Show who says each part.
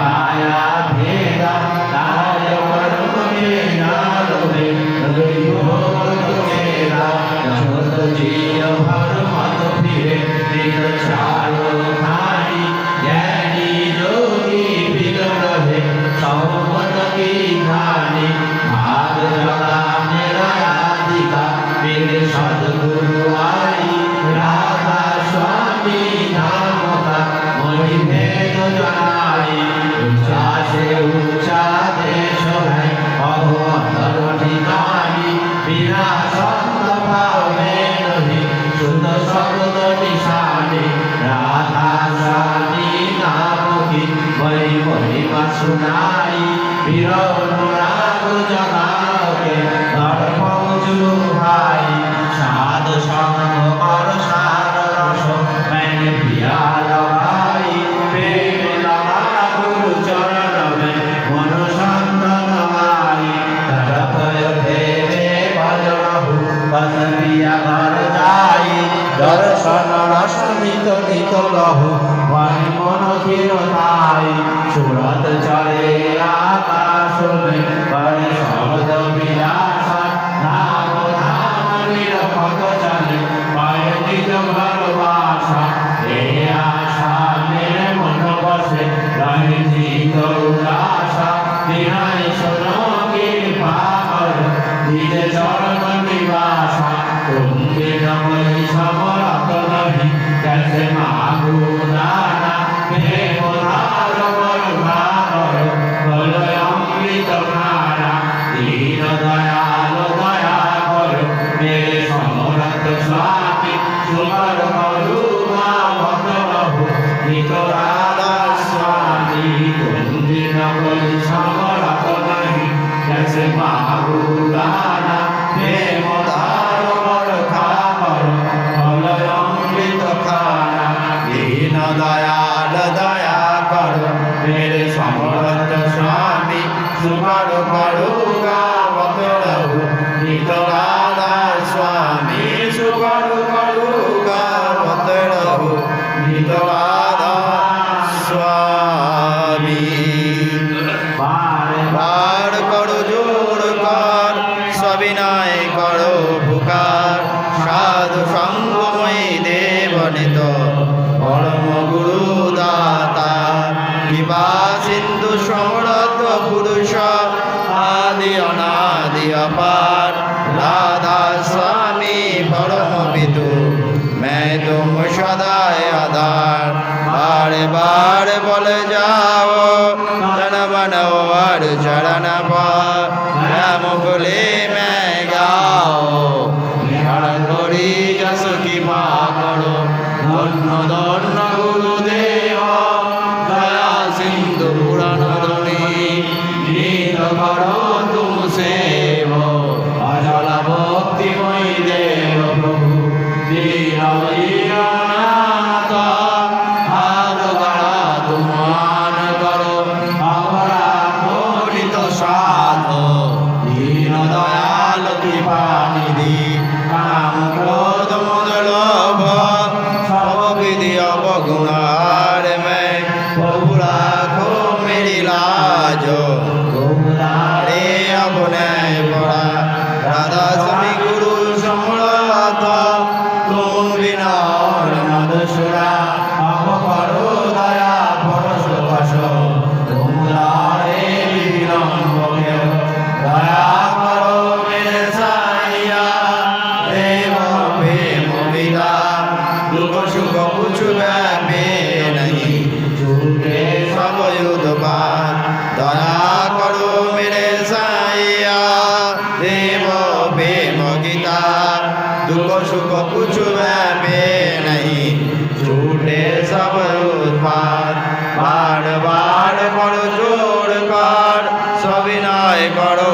Speaker 1: पाया भेदा तार वरुण के नार रे रगड़ी भोर मेरा छोट जिय भर मत फिरे दिन चारो भारी ज्ञानी जोगी बिगड़ रहे सौमत की धानी भाग लगा मेरा आदिका मेरे सदगुरु आई राधा स्वामी धाम का मोहि भेद जाई পাবে নহি না ঘর যাই। দর্শন রসমিত নিত লহু মন মন চিরতাই সুরত চলে আকাশ পর শব্দ বিলাস, নাম ধামের পথ চলে পায় নিজ ভালোবাসা। এ আশা মেরে মন বসে, রায় জিত উল্লাসা দিহাই সোনকে পাগল, নিজে চরণ That's in my room. রবের সমর্থ স্বামী তোমার করুণা বতরহু নিতরারা স্বামী সুকর করুণা বতরহু নিতরারা স্বামী। বার বার করো জোর কর সবিনা अपार राधा स्वामी परमपितु मैं तुम सदा आधार बार बार बोल जाओ तन बनो और चरण पर मुकुले বিধি সুখ পুছুবে নাহি চুরে সবয়ুদ দয়া করো মেরে সাইয়া দেব প্রেম গীতা দুঃখ সুখ পুছুবে নাহি। চুরে সবয়ুদ বার বার বড় জোর কর। সবিনয় করো।